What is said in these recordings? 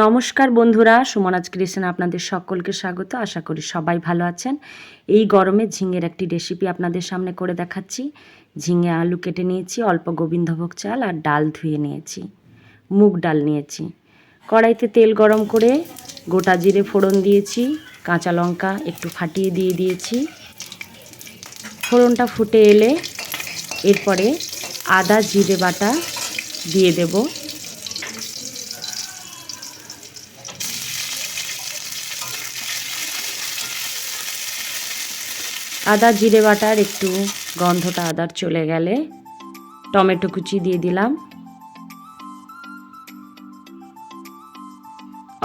নমস্কার বন্ধুরা, সুমনাজ ক্রিয়েশন আপনাদের সকলকে স্বাগত। আশা করি সবাই ভালো আছেন। এই গরমে ঝিঙের একটি রেসিপি আপনাদের সামনে করে দেখাচ্ছি। ঝিঙে আলু কেটে নিয়েছি, অল্প গোবিন্দভোগ চাল আর ডাল ধুয়ে নিয়েছি। মুগ ডাল নিয়েছি। কড়াইতে তেল গরম করে গোটা জিরে ফোড়ন দিয়েছি, কাঁচা লঙ্কা একটু ফাটিয়ে দিয়ে দিয়েছি। ফোড়নটা ফুটে এলে এরপরে আদা, জিরে বাটা দিয়ে দেবো। আদা, জিরে বাটার, একটু গন্ধটা আদার চলে গেলে টমেটো কুচি দিয়ে দিলাম।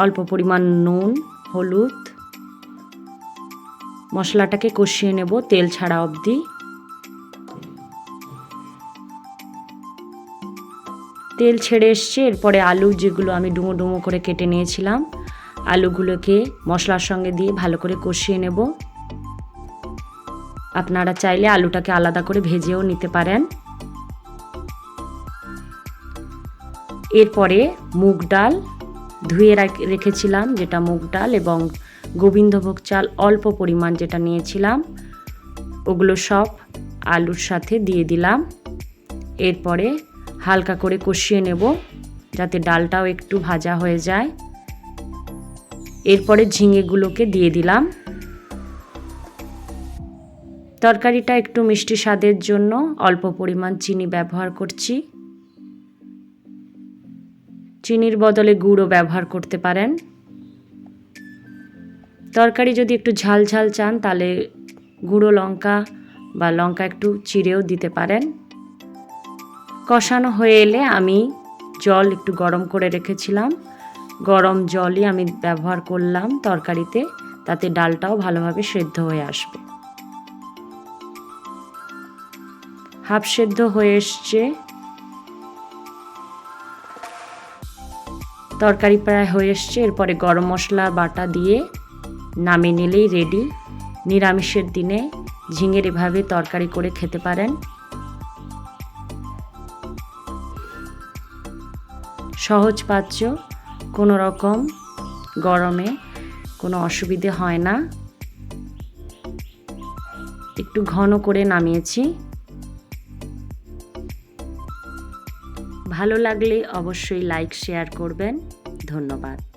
অল্প পরিমাণ নুন, হলুদ, মশলাটাকে কষিয়ে নেব তেল ছাড়া অবধি। তেল ছেড়ে এসছে, এরপরে আলু যেগুলো আমি ডুমো ডুমো করে কেটে নিয়েছিলাম, আলুগুলোকে মশলার সঙ্গে দিয়ে ভালো করে কষিয়ে নেব। আপনারা চাইলে আলুটাকে আলাদা করে ভেজেও নিতে পারেন। এরপরে মুগ ডাল ধুয়ে রেখেছিলাম যেটা মুগ ডাল এবং গোবিন্দভোগ চাল অল্প পরিমাণ যেটা নিয়েছিলাম, ওগুলো সব আলুর সাথে দিয়ে দিলাম। এরপরে হালকা করে কষিয়ে নেব যাতে ডালটাও একটু ভাজা হয়ে যায়। এরপরে ঝিঙেগুলোকে দিয়ে দিলাম। তরকারিটা একটু মিষ্টি স্বাদের জন্য অল্প পরিমাণ চিনি ব্যবহার করছি। চিনির বদলে গুঁড়ো ব্যবহার করতে পারেন। তরকারি যদি একটু ঝাল ঝাল চান, তাহলে গুঁড়ো লঙ্কা বা লঙ্কা একটু চিড়েও দিতে পারেন। কষানো হয়ে এলে আমি জল একটু গরম করে রেখেছিলাম। গরম জলই আমি ব্যবহার করলাম তরকারিতে, তাতে ডালটাও ভালোভাবে সেদ্ধ হয়ে আসবে। হাফ সেদ্ধ হয়ে এসছে। তরকারি প্রায় হয়ে এসছে। এরপরে গরম মশলা, বাটা দিয়ে নামিয়ে নিলেই রেডি নিরামিষের দিনে ঝিঙের এভাবে তরকারি করে খেতে পারেন। সহজ পাচ্য, কোনো রকম গরমে কোনো অসুবিধে হয় না। একটু ঘন করে নামিয়েছি। ভালো লাগলে অবশ্যই লাইক শেয়ার করবেন। ধন্যবাদ।